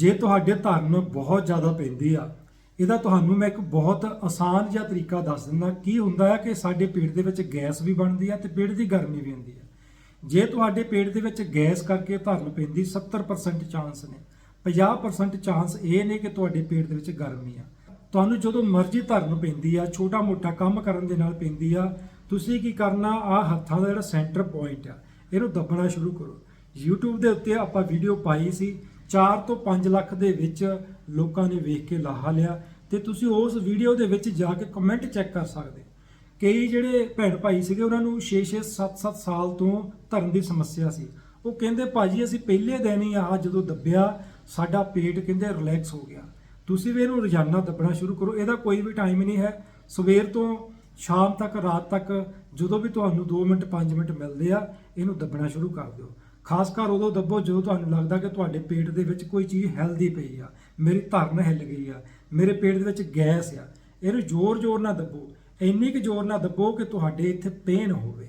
ਜੇ ਤੁਹਾਡੇ ਧਰਨ ਬਹੁਤ ਜ਼ਿਆਦਾ ਪੈਂਦੀ ਆ, ਇਹਦਾ ਤੁਹਾਨੂੰ ਮੈਂ ਇੱਕ ਬਹੁਤ ਆਸਾਨ ਜਿਹਾ ਤਰੀਕਾ ਦੱਸ ਦਿੰਦਾ, ਕੀ ਹੁੰਦਾ ਹੈ ਕਿ ਸਾਡੇ ਪੇਟ ਦੇ ਵਿੱਚ ਗੈਸ ਵੀ ਬਣਦੀ ਆ ਤੇ ਪੇਟ ਦੀ ਗਰਮੀ ਵੀ ਹੁੰਦੀ ਆ। ਜੇ ਤੁਹਾਡੇ ਪੇਟ ਦੇ ਵਿੱਚ ਗੈਸ ਕਰਕੇ ਧਰਨ ਪੈਂਦੀ 70% ਚਾਂਸ ਨੇ। 50% ਚਾਂਸ ਇਹ ਨੇ ਕਿ ਤੁਹਾਡੇ ਪੇਟ ਦੇ ਵਿੱਚ ਗਰਮੀ ਆ। ਤੁਹਾਨੂੰ ਜਦੋਂ ਮਰਜ਼ੀ ਧਰਨ ਪੈਂਦੀ ਆ ਛੋਟਾ ਮੋਟਾ ਕੰਮ ਕਰਨ ਦੇ ਨਾਲ ਪੈਂਦੀ ਆ, ਤੁਸੀਂ ਕੀ ਕਰਨਾ, ਆ ਹੱਥਾਂ ਦਾ ਜਿਹੜਾ ਸੈਂਟਰ ਪੁਆਇੰਟ ਆ, ਇਹਨੂੰ ਦੱਬਣਾ ਸ਼ੁਰੂ ਕਰੋ। YouTube ਦੇ ਉੱਤੇ ਆਪਾਂ ਵੀਡੀਓ ਪਾਈ ਸੀ 4 ਤੋਂ 5 ਲੱਖ ਦੇ ਵਿੱਚ ਲੋਕਾਂ ਨੇ ਵੇਖ ਕੇ ਲਾਹਾ ਲਿਆ ਤੇ ਤੁਸੀਂ ਉਸ ਵੀਡੀਓ ਦੇ ਵਿੱਚ ਜਾ ਕੇ ਕਮੈਂਟ ਚੈੱਕ ਕਰ ਸਕਦੇ। ਕਈ ਜਿਹੜੇ ਭੈਣ ਭਾਈ ਸੀਗੇ, ਉਹਨਾਂ ਨੂੰ 6-6 7-7 ਸਾਲ ਤੋਂ ਧਰਨ ਦੀ ਸਮੱਸਿਆ ਸੀ। ਉਹ ਕਹਿੰਦੇ, ਭਾਜੀ, ਅਸੀਂ ਪਹਿਲੇ ਦਿਨ ਹੀ ਆ ਜਦੋਂ ਦੱਬਿਆ, ਸਾਡਾ ਪੇਟ ਕਹਿੰਦੇ ਰਿਲੈਕਸ ਹੋ ਗਿਆ। ਤੁਸੀਂ ਵੀ ਇਹਨੂੰ ਰੋਜ਼ਾਨਾ ਦੱਬਣਾ ਸ਼ੁਰੂ ਕਰੋ, ਇਹਦਾ ਕੋਈ ਵੀ ਟਾਈਮ ਨਹੀਂ ਹੈ। ਸਵੇਰ ਤੋਂ ਸ਼ਾਮ ਤੱਕ, ਰਾਤ ਤੱਕ ਜਦੋਂ ਵੀ ਤੁਹਾਨੂੰ 2 ਮਿੰਟ 5 ਮਿੰਟ ਮਿਲਦੇ ਆ, ਇਹਨੂੰ ਦੱਬਣਾ ਸ਼ੁਰੂ ਕਰ ਦਿਓ। ਖਾਸ ਕਰ ਉਦੋਂ ਦੱਬੋ, ਜਦੋਂ ਤੁਹਾਨੂੰ ਲੱਗਦਾ ਕਿ ਤੁਹਾਡੇ ਪੇਟ ਦੇ ਵਿੱਚ ਕੋਈ ਚੀਜ਼ ਹੈਲਦੀ ਪਈ ਆ, ਮੇਰੀ ਧਰਨ ਹਿੱਲ ਗਈ ਆ, ਮੇਰੇ ਪੇਟ ਦੇ ਵਿੱਚ ਗੈਸ ਆ, ਇਹਨੂੰ ਜ਼ੋਰ-ਜ਼ੋਰ ਨਾਲ ਦੱਬੋ, ਇੰਨੀ ਕੁ ਜ਼ੋਰ ਨਾਲ ਦੱਬੋ ਕਿ ਤੁਹਾਡੇ ਇੱਥੇ ਪੇਨ ਹੋਵੇ।